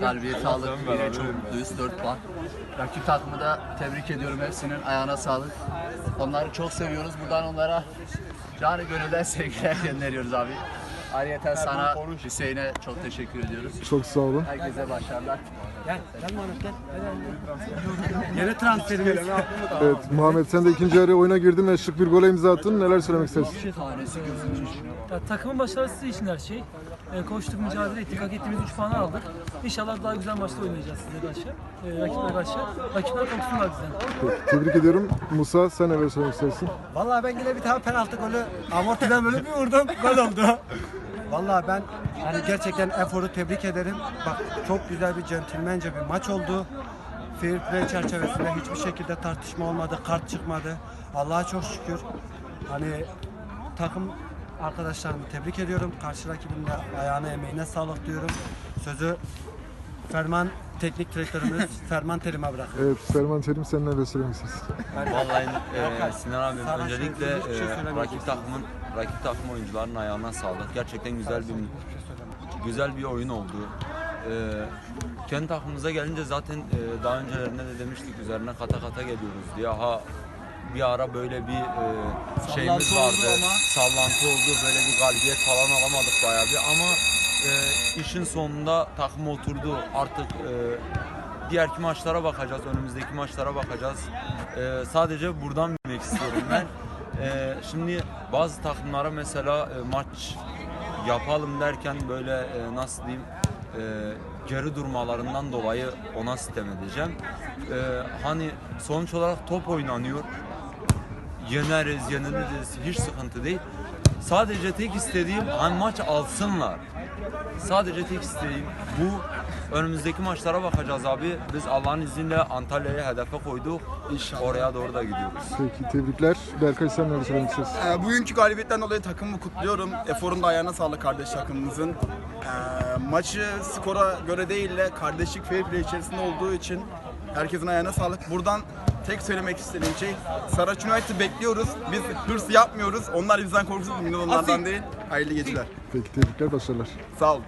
Galibiyeti aldık. Yine çok mutluyuz. 4 puan. Rakip takımı da tebrik ediyorum hepsinin. Ayağına sağlık. Onları çok seviyoruz. Buradan onlara canı gönülden sevgiler gönderiyoruz abi. Ayrıca sana Hüseyin'e çok teşekkür ediyoruz. Çok sağ olun. Herkese başarılar. Yeni transferimiz. Evet Muhammed sen de ikinci yarı oyuna girdin ve şık bir gole imza attın. Neler söylemek istersin? Tanesi gözünün içine. Ya, takımın başarısı için her şey. E, koştuk, mücadele ettik, hak ettiğimiz 3 puanı aldık. İnşallah daha güzel maçta oynayacağız size karşı, e, rakiplere karşı. Rakipler korksunlar bizden. Peki, tebrik ediyorum. Musa sen neler söylemek istersin? Vallahi ben yine bir tane penaltı golü amortiden böyle bir vurdum. Gol oldu. Vallahi ben hani gerçekten eforu tebrik ederim. Bak çok güzel bir centilmence bir maç oldu. Fair play çerçevesinde hiçbir şekilde tartışma olmadı, kart çıkmadı. Allah'a çok şükür. Hani takım arkadaşlarımı tebrik ediyorum. Karşı rakibin de ayağına emeğine sağlık diyorum. Sözü Ferman teknik direktörümüz Ferman Terim'e bırakıyorum. Evet Ferman Terim sen neler söylemek istersin? Vallahi e, Sinan abi Sana öncelikle hiçbir şey e, rakip takımın rakip takım oyuncularının ayağına sağlık. Gerçekten güzel bir güzel bir oyun oldu. E, kendi takımımıza gelince zaten e, daha öncelerinde de demiştik üzerine kata kata geliyoruz diye. Ha bir ara böyle bir e, şeyimiz Sallantı oldu vardı. ama. Sallantı oldu. Böyle bir galibiyet falan alamadık bayağı bir ama e, işin sonunda takım oturdu. Artık e, diğerki maçlara bakacağız, önümüzdeki maçlara bakacağız. Ee, sadece buradan bilmek istiyorum ben. Ee, şimdi bazı takımlara mesela e, maç yapalım derken böyle e, nasıl diyeyim e, geri durmalarından dolayı ona sitem edeceğim. Ee, hani sonuç olarak top oynanıyor. Yeneriz, yeniliriz hiç sıkıntı değil. Sadece tek istediğim hani maç alsınlar. Sadece tek isteğim bu. Önümüzdeki maçlara bakacağız abi. Biz Allah'ın izniyle Antalya'ya hedefe koyduk. Oraya doğru da gidiyoruz. Peki tebrikler. Berkay sen neler söylemek istersin? Ee, bugünkü galibiyetten dolayı takımımı kutluyorum. Efor'un da ayağına sağlık kardeş takımımızın. Ee, maçı skora göre değil de kardeşlik fair play içerisinde olduğu için herkesin ayağına sağlık. Buradan tek söylemek istediğim şey Saraç United bekliyoruz. Biz hırs yapmıyoruz. Onlar bizden korkusuz. Biz onlardan değil. Hayırlı geceler. Peki tebrikler başarılar. Sağ olun.